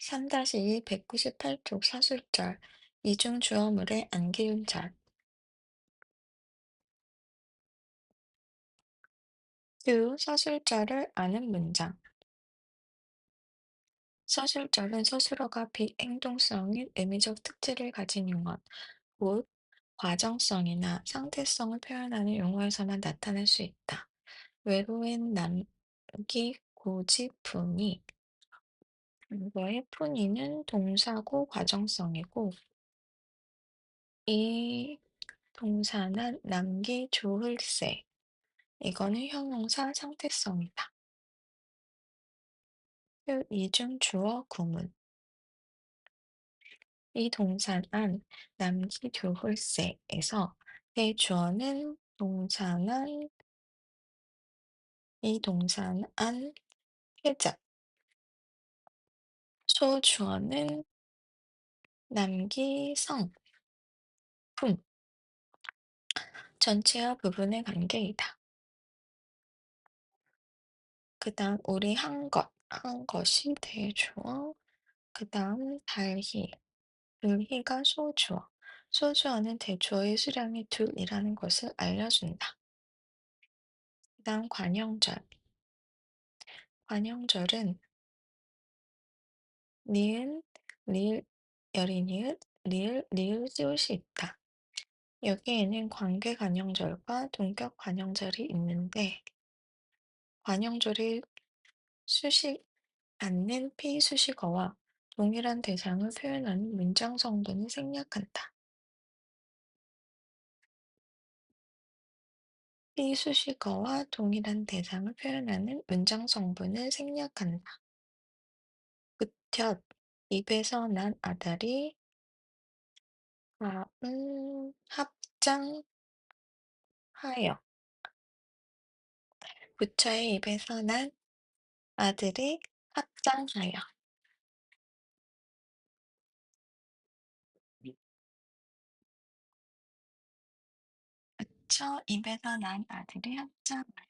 3-2 198쪽 사술절 이중 주어물의 안기운절 두 사술절을 아는 문장 사술절은 스스로가 비행동성인 의미적 특질을 가진 용어, 곧 과정성이나 상태성을 표현하는 용어에서만 나타날 수 있다. 외로운 남기 고지풍이 이거의 풍이는 동사고 과정성이고 이 동사는 남기 좋을세. 이거는 형용사 상태성이다. 그 이중 주어 구문. 이 동사는 남기 좋을세에서 대주어는 동사는 이 동사는 해적 소주어는 남기 성 품 전체와 부분의 관계이다. 그 다음 우리 한 것, 한 것이 대주어 그 다음 달희, 을희가 소주어 소주어는 대주어의 수량이 둘이라는 것을 알려준다. 그 다음 관형절 관형절은 니은, 니은, 리을, 리을 띄옷이 있다. 여기에는 관계 관형절과 동격 관형절이 있는데 관형절이 수식 않는 피수식어와 동일한 대상을 표현하는 문장 성분을 생략한다. 피수식어와 동일한 대상을 표현하는 문장 성분을 생략한다. 굿텟 입에서 난 아들이 다음 합장 하여 부처의 입에서 난 아들이 합장하여. 부처 입에서 난 아들이 합장하여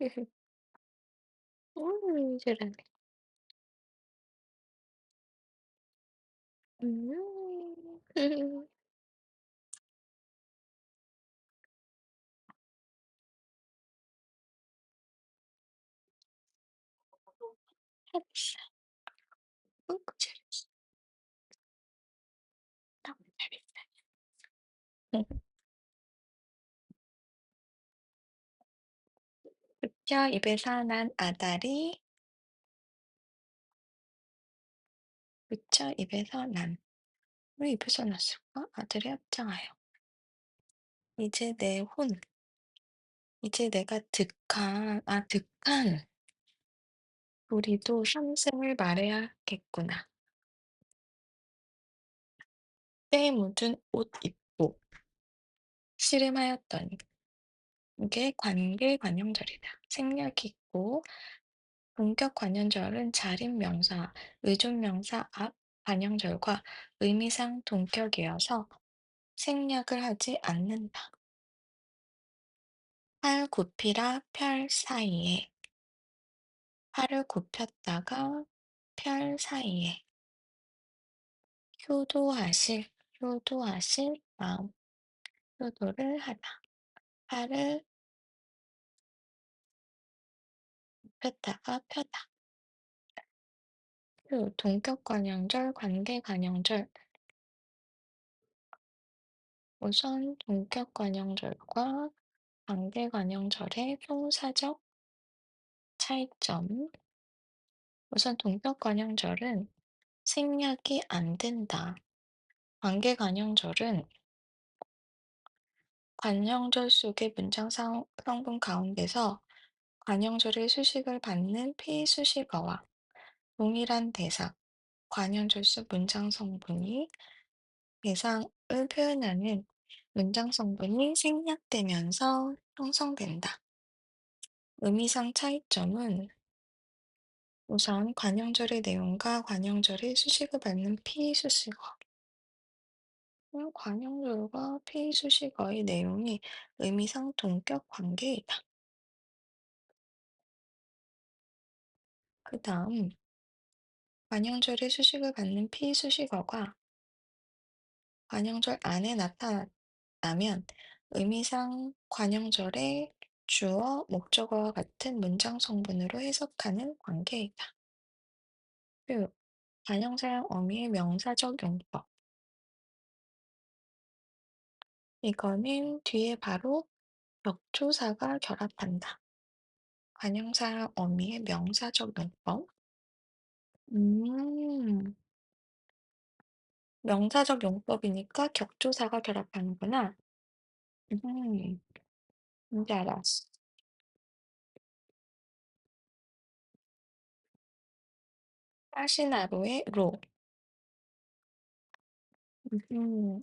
에 똥, 그다음에 음, 옳지. 음, 음, 별 부처 입에서 난 아다리 부처 입에서 난. 왜 입에서 났을까? 아들이 합장하여. 이제 내 혼. 이제 내가 득한, 아, 득한. 우리도 삼승을 말해야겠구나. 때 묻은 옷 입고 씨름하였더니 이게 관계 관형절이다. 생략이 있고 본격 관형절은 자림 명사, 의존 명사 앞 관형절과 의미상 동격이어서 생략을 하지 않는다. 팔 굽히라 펼 사이에 팔을 굽혔다가 펼 사이에 효도하실 효도하실 마음 효도를 하다 팔을 굽혔다가 펴다 그 동격 관형절 관계 관형절 우선 동격 관형절과 관계관용절의 통사적 차이점. 우선 동격관용절은 생략이 안 된다. 관계관용절은 관용절 속의 문장 상, 성분 가운데서 관용절의 수식을 받는 피수식어와 동일한 대상, 관용절 속 문장 성분이 대상을 표현하는 문장 성분이 생략되면서 형성된다. 의미상 차이점은 우선 관용절의 내용과 관용절의 수식을 받는 피수식어, 음, 관용절과 피수식어의 내용이 의미상 동격 관계이다. 그 다음, 관용절의 수식을 받는 피수식어가 관용절 안에 나타나면 의미상 관용절의 주어, 목적어와 같은 문장 성분으로 해석하는 관계이다. 그 관용사용 어미의 명사적 용법. 이거는 뒤에 바로 격조사가 결합한다. 관용사용 어미의 명사적 용법. 음, 명사적 용법이니까 격조사가 결합하는구나. 음, 이제 알았어. 까시나루의 로. 음,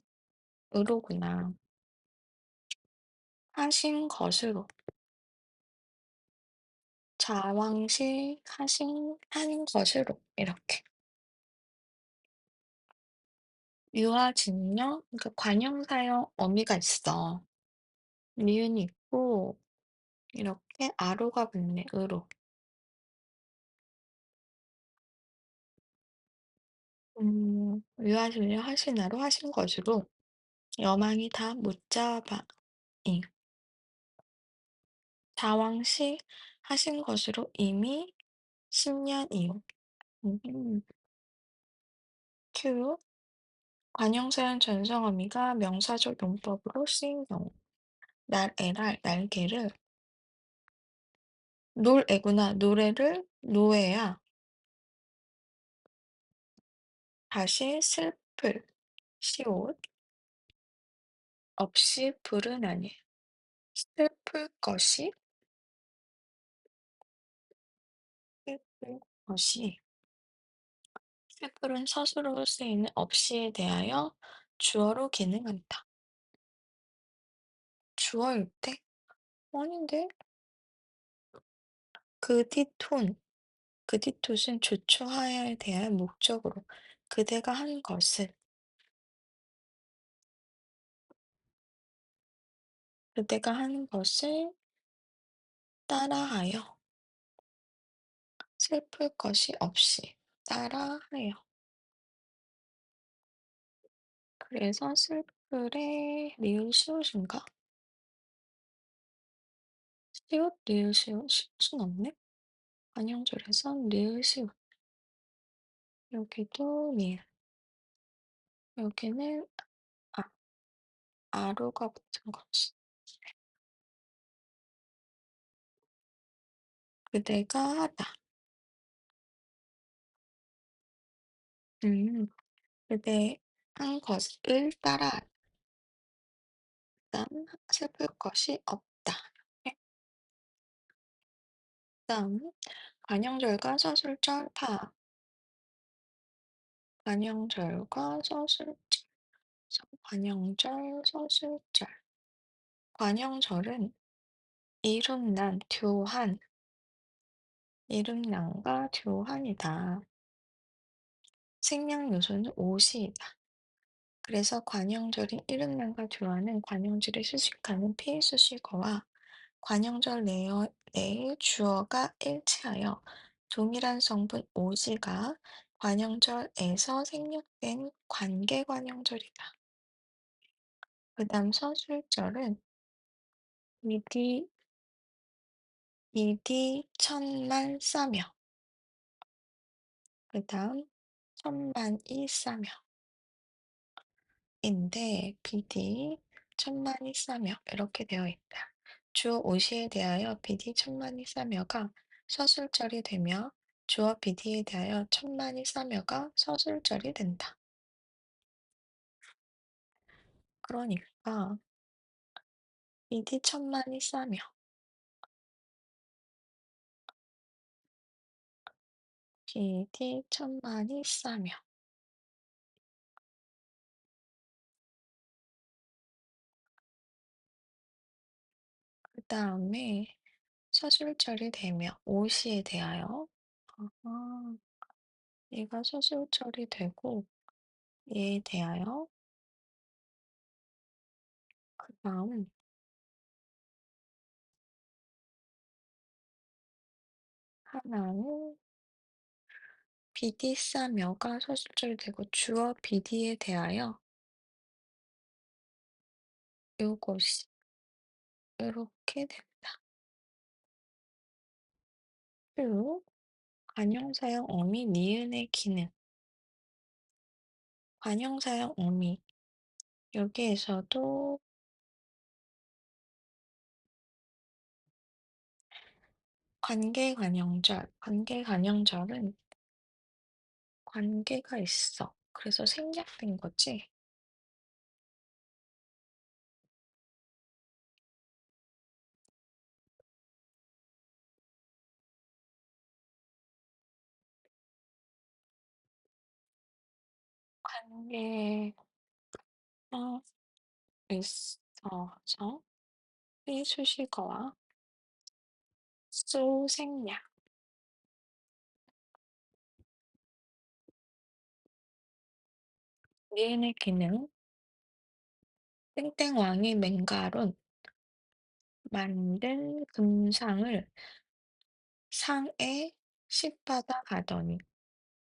으로구나. 하신 것으로. 자왕시 하신 한 것으로 이렇게. 유아진령 그러니까 관형사형 어미가 있어. 니은이 있고 이렇게 아로가 붙네. 으로. 음, 유아진령 하시나로 하신 것으로 여망이 다 못잡아 잉. 자왕시 하신 것으로 이미 10 년 이후. 음, 큐. 관형사형 전성어미가 명사적 용법으로 쓰인 경우. 날, 에랄, 날개를 놀애구나. 노래를 노애야. 다시 슬플, 시옷, 없이 불은 아니에요. 슬플 것이, 것이, 슬플은 서술어로 쓰이는 없이에 대하여 주어로 기능한다. 주어일 때? 아닌데? 그디톤, 그디톳은 조초하여에 대한 목적으로 그대가 한 것을 그대가 하는 것을 따라하여 슬플 것이 없이 따라 하여 그래서 슬플의 리을 시옷인가? 시옷, 리을 시옷, 시옷은 없네? 관형절에선 리을 시옷 여기도 리을 여기는 아, 아로가 붙은 거지. 그대가 하다 음, 그대 한 것을 따라 다음 슬플 것이 없다. 네. 다음 관형절과 서술절 파. 관형절과 서술절. 관형절 서술절. 관형절은 이름난 교환 이름난과 교환이다. 생략 요소는 오시이다. 그래서 관형절인 이름난과 교환은 관형절을 수식하는 피수식어와 관형절 내어, 내의 주어가 일치하여 동일한 성분 오지가 관형절에서 생략된 관계 관형절이다. 그 다음 서술절은 이디, 이디 천만 싸며 그 다음 천만이 싸며 인데 비디 천만이 싸며 이렇게 되어 있다. 주어 오시에 대하여 비디 천만이 싸며가 서술절이 되며 주어 비디에 대하여 천만이 싸며가 서술절이 된다. 그러니까 비디 천만이 싸며 비디 천만이 싸며. 그 다음에 서술절이 되며 오시에 대하여. 아, 얘가 서술절이 되고 얘에 대하여. 그 다음 하나는 비디 싸며가 서술절이 되고 주어 비디에 대하여 요것이 이렇게 된다. 쭉 관형사형 어미 니은의 기능. 관형사형 어미. 여기에서도 관계관형절. 관계관형절은 관계가 있어. 그래서 생략된 거지. 관계가 있어서 수식어와 수생략 니은의 기능? 땡땡왕이 맹가론. 만든 금상을 상에 씹받아 가더니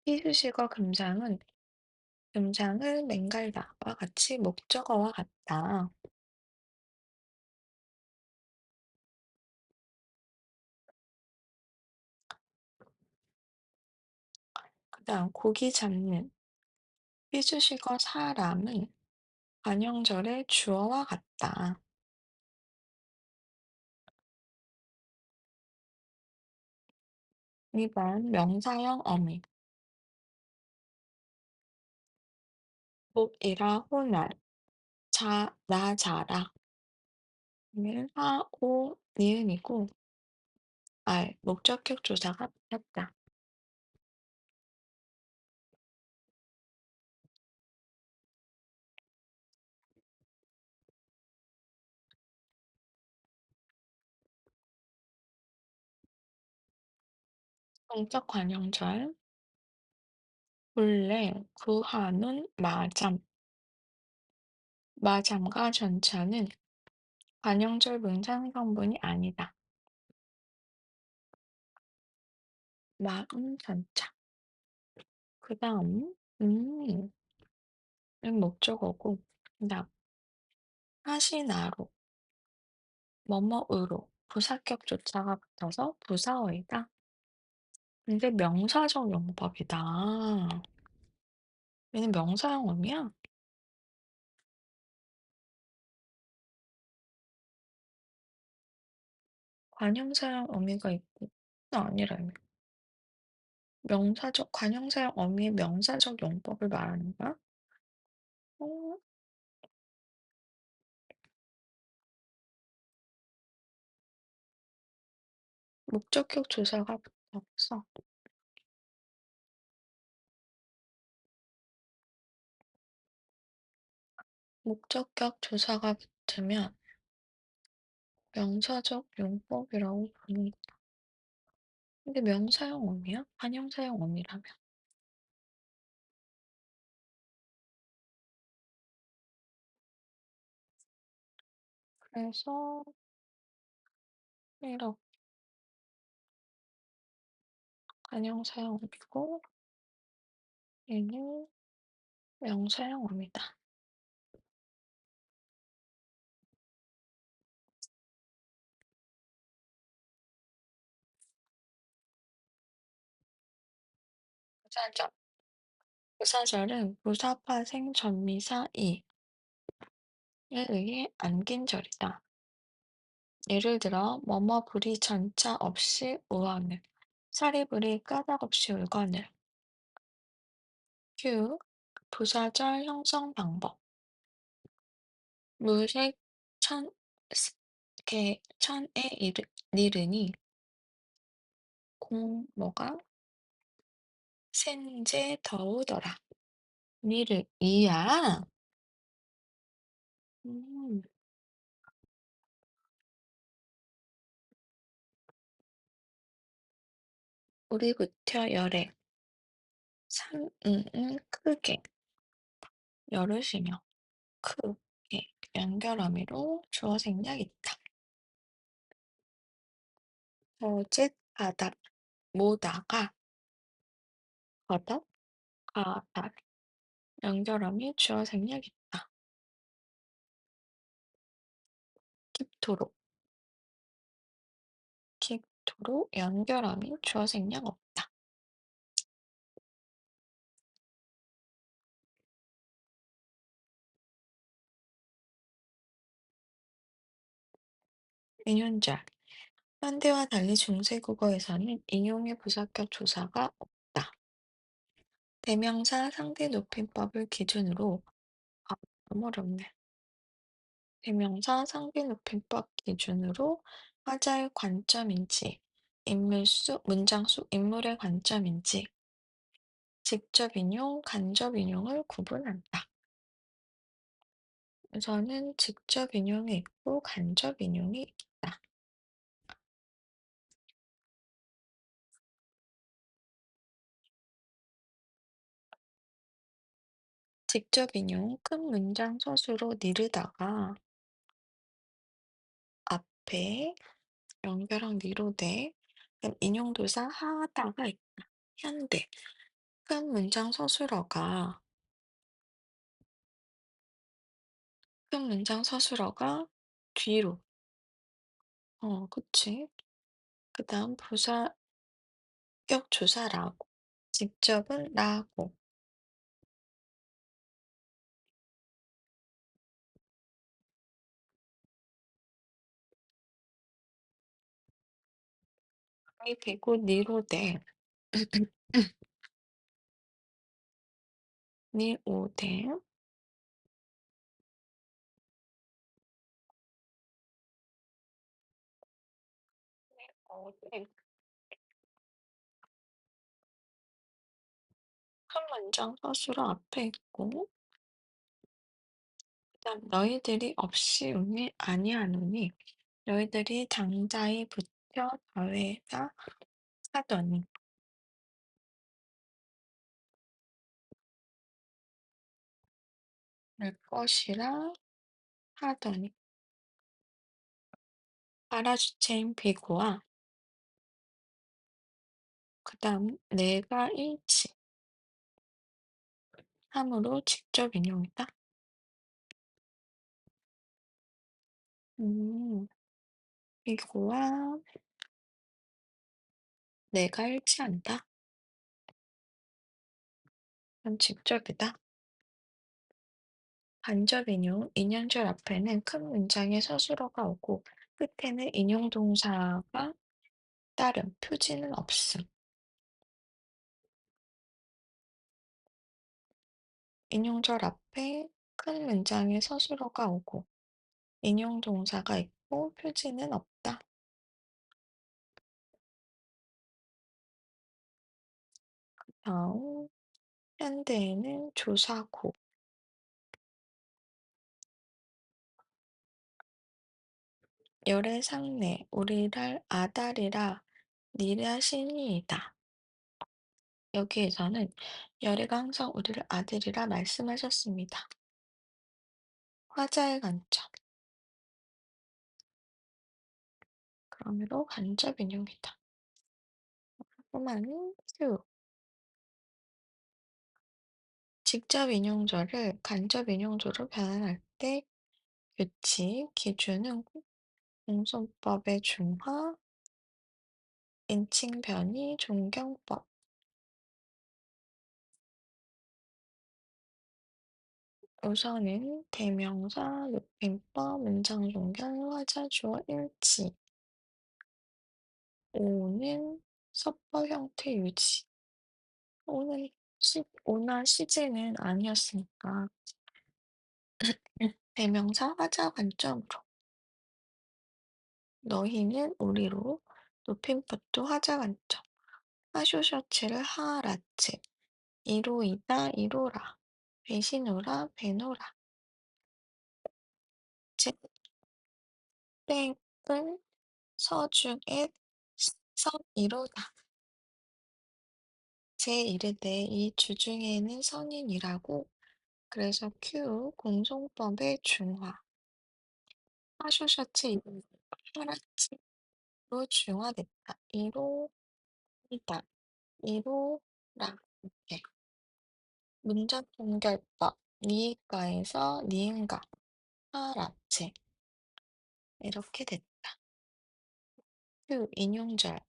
희수식어 금상은 금상을 맹갈다와 같이 목적어와 같다. 그 다음 고기 잡는 희수식어 사람은 관형절의 주어와 같다. 2번 명사형 어미 복이라 호날 자, 나 자라 는 하, 오, 니은이고 알, 목적격 조사가 붙였다. 동적 관형절? 본래 구하는 마잠. 마잠과 전차는 관형절 문장 성분이 아니다. 마음 전차. 그 다음 음, 은 목적어고 그 다음 하시나로. 뭐뭐으로. 부사격 조차가 붙어서 부사어이다. 근데 명사적 용법이다. 얘는 명사형 어미야? 관형사형 어미가 있고 아니라며. 명사적 관형사형 어미의 명사적 용법을 말하는 거야? 어, 목적격 조사가 붙었어. 목적격 조사가 붙으면 명사적 용법이라고 부르는 거다. 근데 명사형 어미야? 관형사형 어미라며. 그래서 이렇게 어미고 얘는 명사형 어미다. 부사절. 부사절은 부사파 생 전미사 이에 의해 안긴 절이다. 예를 들어, 뭐뭐 불이 전차 없이 우원을, 사리 불이 까닭없이 울거늘. q. 부사절 형성 방법. 물색 천, 스- 개, 천에 이르, 니르니, 공, 뭐가? 센제 더우더라. 니르, 이야. 음, 우리부터 음, 음, 크게, 열으시며, 크게, 연결어미로 주어 생략 있다. 바닥, 모다가, 바닥, 바닥, 연결어미 주어 생략 있다. 킵토록, 킵토록, 연결어미 주어 생략 없다. 인용절. 현대와 달리 중세 국어에서는 인용의 부사격 조사가 없다. 대명사 상대 높임법을 기준으로 아, 너무 어렵네. 대명사 상대 높임법 기준으로 화자의 관점인지 인물 수, 문장 속 인물의 관점인지 직접 인용, 간접 인용을 구분한다. 우선은 직접 인용이 있고 간접 인용이 있다. 직접 인용, 큰 문장 서술로 니르다가 앞에 연결한 니로돼 그럼 인용도사 하다가 있다. 현대 큰 문장 서술어가 큰 문장 서술어가 뒤로 어 그치 그다음 부사격 조사라고 직접은 라고 이 되고 니로돼 니오돼 어돼 큰 문장 서술어 앞에 있고 그다음 너희들이 없이 오니 아니하노니 너희들이 장자에 붙여 다회다 하더니 할 것이라 하더니 알아주체인 비고와 그 다음 내가 일치 함으로 직접 인용이다. 음, 비고와 내가 일치한다. 그럼 직접이다. 간접 인용, 인연절 앞에는 큰 문장의 서술어가 오고 끝에는 인용 동사가 따름, 표지는 없음. 인용절 앞에 큰 문장의 서술어가 오고 인용 동사가 있고 표지는 없다. 다음 현대에는 조사고 열의 상례 우리를 아달이라 니라시니이다. 여기에서는 열애가 항상 우리를 아들이라 말씀하셨습니다. 화자의 관점. 그러므로 간접 인용이다. 그만은 수. 직접 인용절을 간접 인용조로 변환할 때 규칙, 기준은 공손법의 중화, 인칭 변이, 존경법. 우선은 대명사, 높임법, 문장 종결, 화자, 주어, 일치. 오는 서법 형태 유지. 오는 시, 오나 시제는 아니었으니까 대명사, 화자 관점으로. 너희는 우리로 높임법도 화자 관점. 하쇼 셔츠를 하라츠. 이로이다 이로라. 배시노라 배노라. 제 땡은 서중에 선이로다. 제 이르되 이 주중에는 선인이라고. 그래서 큐 공송법의 중화. 하쇼셔츠 하라치로 중화됐다. 이로이다. 이로라. 이렇게. 문장 연결법. 니까에서 니은가. 하라체. 이렇게 됐다. 큐 인용절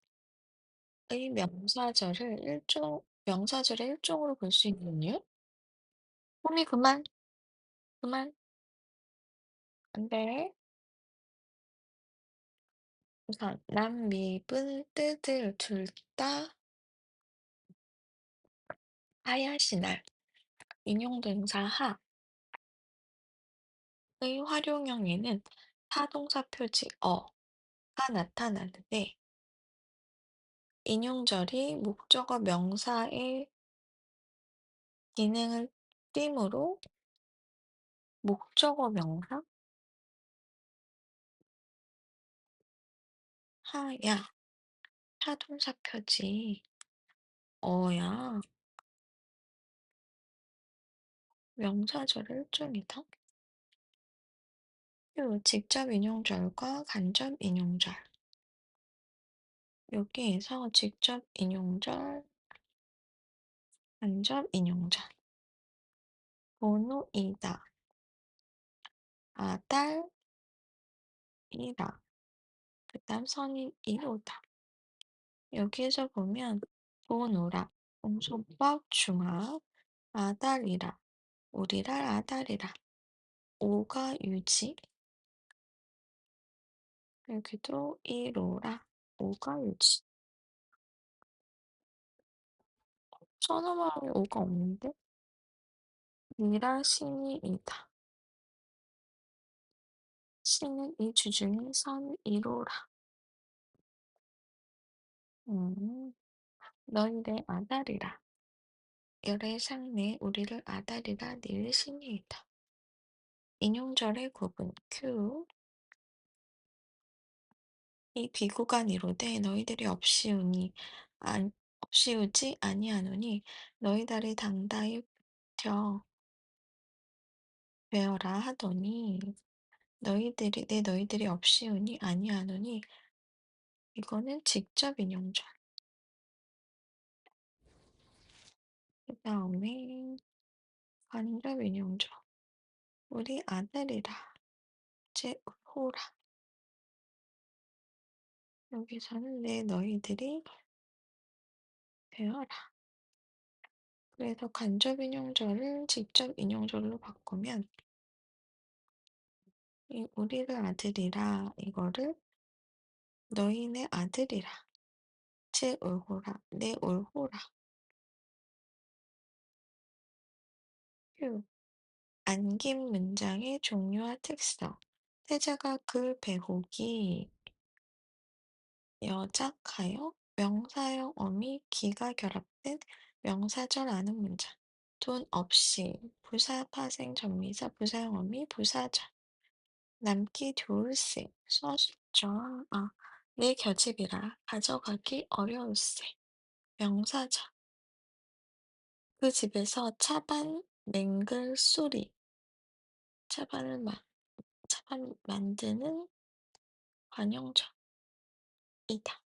의 명사절을 일종 명사절의 일종으로 볼 수 있는 이유? 홈이 그만, 그만, 안 돼. 우선 남, 미, 분, 뜨들 둘 다 하야시 날 인용동사 하 의 활용형에는 타동사 표지 어가 나타나는데 인용절이 목적어 명사의 기능을 띠므로 목적어 명사? 하야 타동사 표지. 어야. 명사절의 일종이다. 요 직접 인용절과 간접 인용절 여기에서 직접 인용절, 간접 인용절. 번호이다. 아달이다. 그 다음 선인 이로다. 여기에서 보면 번호라 공소법 중화 아달이라 우리랄 아달이라. 오가 유지. 여기도 이로라 오가 유지? 선어말에 오가 없는데? 니랄 신이이다. 신은 이 주중에 선 이로라. 음, 너희의 아달이라. 열의 상내 우리를 아달이라. 닐 신이이다. 인용절의 구분. q 이 비구가 이르되 너희들이 없이오니 안 없이오지 아니하노니 너희들이 당다히 붙여 되어라 하더니 너희들이 내 너희들이 없이오니 아니하노니 이거는 직접 인용절. 그 다음에 간접 인용절. 우리 아들이라. 제 호라 여기서는 내 너희들이 되어라. 그래서 간접 인용절을 직접 인용절로 바꾸면 이 우리를 아들이라 이거를 너희네 아들이라. 제 올호라 내 올호라 휴 안긴 문장의 종류와 특성. 태자가 그 배혹이 여작하여 명사형 어미? 기가 결합된 명사절 아는 문장. 돈 없이 부사 파생 전미사 부사형 어미? 부사절. 남기 좋을세. 서술절 아, 내 겨집이라 가져가기 어려울세. 명사절. 그 집에서 차반 맹글 소리. 차반을 마, 차반 만드는 관용절 이다.